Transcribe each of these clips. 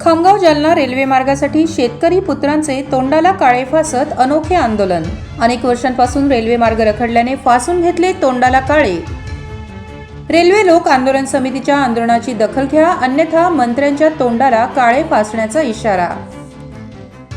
Khamgaon Jalna railway मार्गासाठी शेतकरी पुत्रांचे तोंडाला काळे फासत अनोखे आंदोलन. अनेक वर्षांपासून रेल्वे मार्ग रखडल्याने फासून घेतले तोंडाला काळे. रेल्वे लोक आंदोलन समितीच्या आंदोलनाची दखल घ्या अन्यथा मंत्र्यांच्या तोंडाला काळे फासण्याचा इशारा.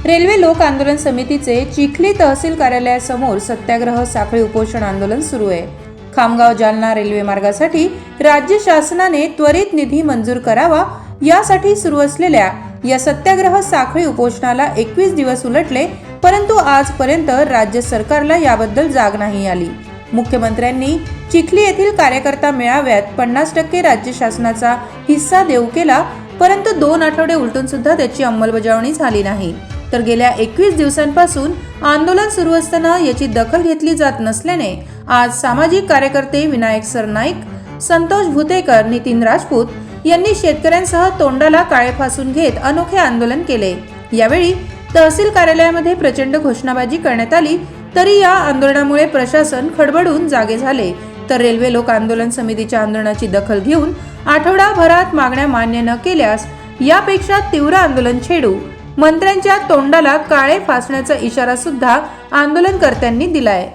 रेल्वे लोक आंदोलन समितीचे चिखली तहसील कार्यालयासमोर सत्याग्रह साखळी उपोषण आंदोलन सुरू आहे. खामगाव जालना रेल्वे मार्गासाठी राज्य शासनाने त्वरित निधी मंजूर करावा यासाठी सुरू असलेल्या या सत्याग्रह साखळी उपोषणाला एकवीस दिवस उलटले परंतु आजपर्यंत राज्य सरकारला याबद्दल जाग नाही आली. मुख्यमंत्र्यांनी चिखली येथील कार्यकर्ता मेळाव्यात पन्नास टक्के राज्य शासनाचा हिस्सा देऊ केला परंतु दोन आठवडे उलटून सुद्धा त्याची अंमलबजावणी झाली नाही. तर गेल्या एकवीस दिवसांपासून आंदोलन सुरू असताना याची दखल घेतली जात नसल्याने आज सामाजिक कार्यकर्ते विनायक सरनाईक संतोष भुतेकर नितीन राजपूत यांनी शेतकऱ्यांसह तोंडाला काळे फासून घेत अनोखे आंदोलन केले. यावेळी तहसील कार्यालयामध्ये प्रचंड घोषणाबाजी करण्यात आली तरी या आंदोलनामुळे प्रशासन खडबडून जागे झाले. तर रेल्वे लोक आंदोलन समितीच्या आंदोलनाची दखल घेऊन आठवडाभरात मागण्या मान्य न केल्यास यापेक्षा तीव्र आंदोलन छेडू मंत्र्यांच्या तोंडाला काळे फासण्याचा इशारा सुद्धा आंदोलनकर्त्यांनी दिलाय.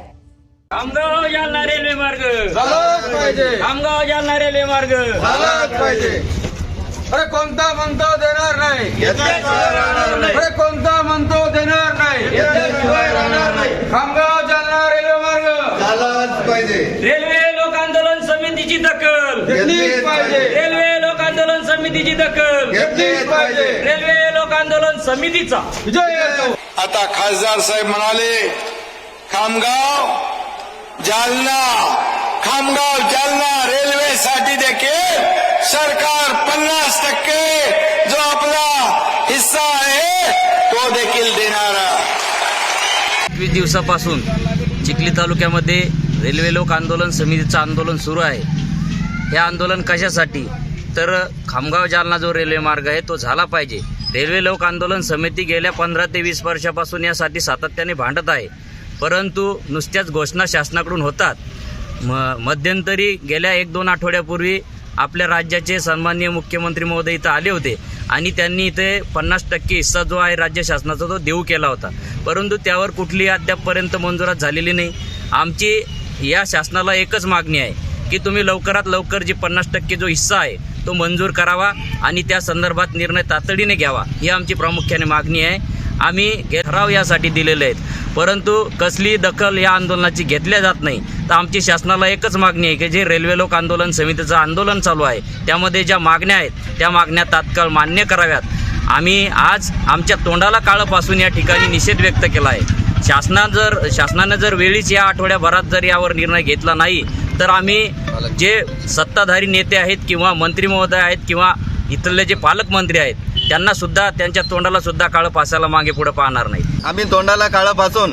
खामगाव जालना रेल्वे मार्ग. झालाच पाहिजे. खामगाव जालना रेल्वे मार्ग. झालाच पाहिजे. अरे कोणता म्हणतो देणार नाही? अरे कोणता म्हणतो देणार नाही? खामगाव जालना रेल्वे मार्ग. झालाच पाहिजे. रेल्वे लोक आंदोलन समितीची दखल. घेतलीच पाहिजे. रेल्वे लोक आंदोलन समितीची दखल. घेतलीच पाहिजे. रेल्वे लोक आंदोलन समितीचा. विजय आता खासदार साहेब म्हणाले खामगाव जालना खामगाव जालना रेल्वेसाठी देखील सरकार पन्नास टक्के जो आपला हिस्सा आहे तो देखील देणार. एकवीस दिवसापासून चिखली तालुक्यामध्ये रेल्वे लोक आंदोलन समितीचं आंदोलन सुरू आहे. हे आंदोलन कशासाठी? तर खामगाव जालना जो रेल्वे मार्ग आहे तो झाला पाहिजे. रेल्वे लोक आंदोलन समिती गेल्या पंधरा ते वीस वर्षापासून यासाठी सातत्याने भांडत आहे. परंतु नुसत्याच घोषणा शासनाकडून होतात. म मध्यंतरी गेल्या एक दोन आठवड्यापूर्वी आपल्या राज्याचे सन्माननीय मुख्यमंत्री महोदय इथं आले होते आणि त्यांनी इथे पन्नास टक्के हिस्सा जो आहे राज्य शासनाचा तो देऊ केला होता. परंतु त्यावर कुठलीही अद्यापपर्यंत मंजुरात झालेली नाही. आमची या शासनाला एकच मागणी आहे की तुम्ही लवकरात लवकर जी पन्नास टक्के जो हिस्सा आहे तो मंजूर करावा आणि त्या संदर्भात निर्णय तातडीने घ्यावा ही आमची प्रामुख्याने मागणी आहे. आम्ही ठराव यासाठी दिलेले आहेत. परंतु कसली दखल या आंदोलनाची घेतल्या जात नाही. तर आमची शासनाला एकच मागणी आहे की जे रेल्वे लोक आंदोलन समितीचं आंदोलन चालू आहे त्यामध्ये ज्या मागण्या आहेत त्या मागण्या तात्काळ मान्य कराव्यात. आम्ही आज आमच्या तोंडाला काळपासून या ठिकाणी निषेध व्यक्त केला आहे. शासना जर शासनानं जर वेळीच या आठवड्याभरात जर यावर निर्णय घेतला नाही तर आम्ही जे सत्ताधारी नेते आहेत किंवा मंत्री महोदय आहेत किंवा इथले जे पालकमंत्री आहेत त्यांना सुद्धा त्यांच्या तोंडाला सुद्धा काळं पासायला मागे पुढे पाहणार नाही. आम्ही तोंडाला काळापासून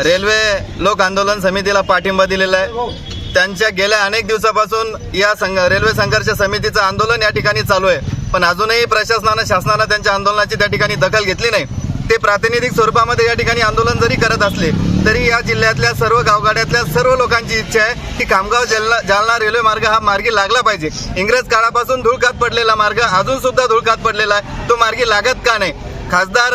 रेल्वे लोक आंदोलन समितीला पाठिंबा दिलेला आहे. त्यांच्या गेल्या अनेक दिवसापासून या संघ रेल्वे संघर्ष समितीचं आंदोलन या ठिकाणी चालू आहे. पण अजूनही प्रशासनानं शासनानं त्यांच्या आंदोलनाची त्या ठिकाणी दखल घेतली नाही. ते प्रातिनिधिक स्वरूपामध्ये या ठिकाणी आंदोलन जरी करत असले तरी या जिल्ह्यातल्या सर्व गावगाड्यातल्या सर्व लोकांची इच्छा आहे की खामगाव जालना जालना रेल्वे मार्ग हा मार्गी लागला पाहिजे. इंग्रज काळापासून धुळकात पडलेला मार्ग अजून सुद्धा धुळकात पडलेला आहे. तो मार्गी लागत का नाही? खासदार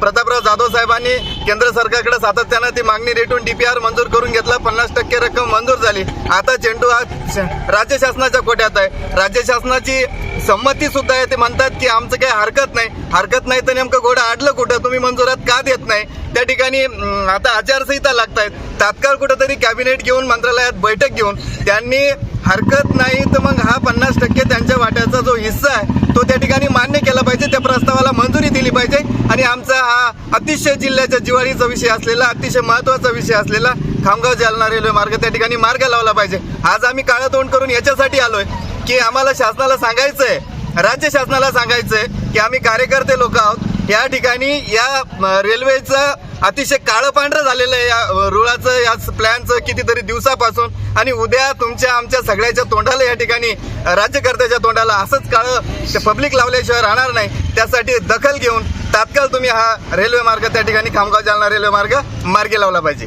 प्रतापराव जाधव साहेबांनी केंद्र सरकारकडे सातत्यानं ती मागणी रेटून डीपीआर मंजूर करून घेतला. पन्नास टक्के रक्कम मंजूर झाली. आता चेंडू हा श- राज्य शासनाच्या कोट्यात आहे. राज्य शासनाची संमती सुद्धा आहे. ते म्हणतात की आमचं काही हरकत नाही. हरकत नाही तर नेमकं घोडं आडलं कुठं? तुम्ही मंजुरात का देत नाही? त्या ठिकाणी आता आचारसंहिता लागतायत. तात्काळ कुठंतरी कॅबिनेट घेऊन मंत्रालयात बैठक घेऊन त्यांनी हरकत नाही तर मग हा पन्नास टक्के त्यांच्या वाट्याचा जो हिस्सा आहे तो त्या ठिकाणी मान्य केला पाहिजे. त्या प्रस्तावाला मंजुरी दिली पाहिजे. आणि आमचा हा अतिशय जिल्ह्याच्या जिवाळीचा विषय असलेला अतिशय महत्त्वाचा विषय असलेला खामगाव जालना रेल्वे मार्ग त्या ठिकाणी मार्ग लावला पाहिजे. आज आम्ही काळं तोंड करून याच्यासाठी आलोय. की आम्हाला शासनाला सांगायचंय राज्य शासनाला सांगायचंय की आम्ही कार्यकर्ते लोक आहोत. या ठिकाणी या रेल्वेचं अतिशय काळं पांढरं झालेलं आहे या रुळाचं या प्लॅनचं कितीतरी दिवसापासून. आणि उद्या तुमच्या आमच्या सगळ्याच्या तोंडाला या ठिकाणी राज्यकर्त्याच्या तोंडाला असंच काळं पब्लिक लावल्याशिवाय राहणार नाही. त्यासाठी दखल घेऊन तात्काळ तुम्ही हा रेल्वे मार्ग त्या ठिकाणी खामगाव जालना रेल्वे मार्ग मार्गी लावला पाहिजे.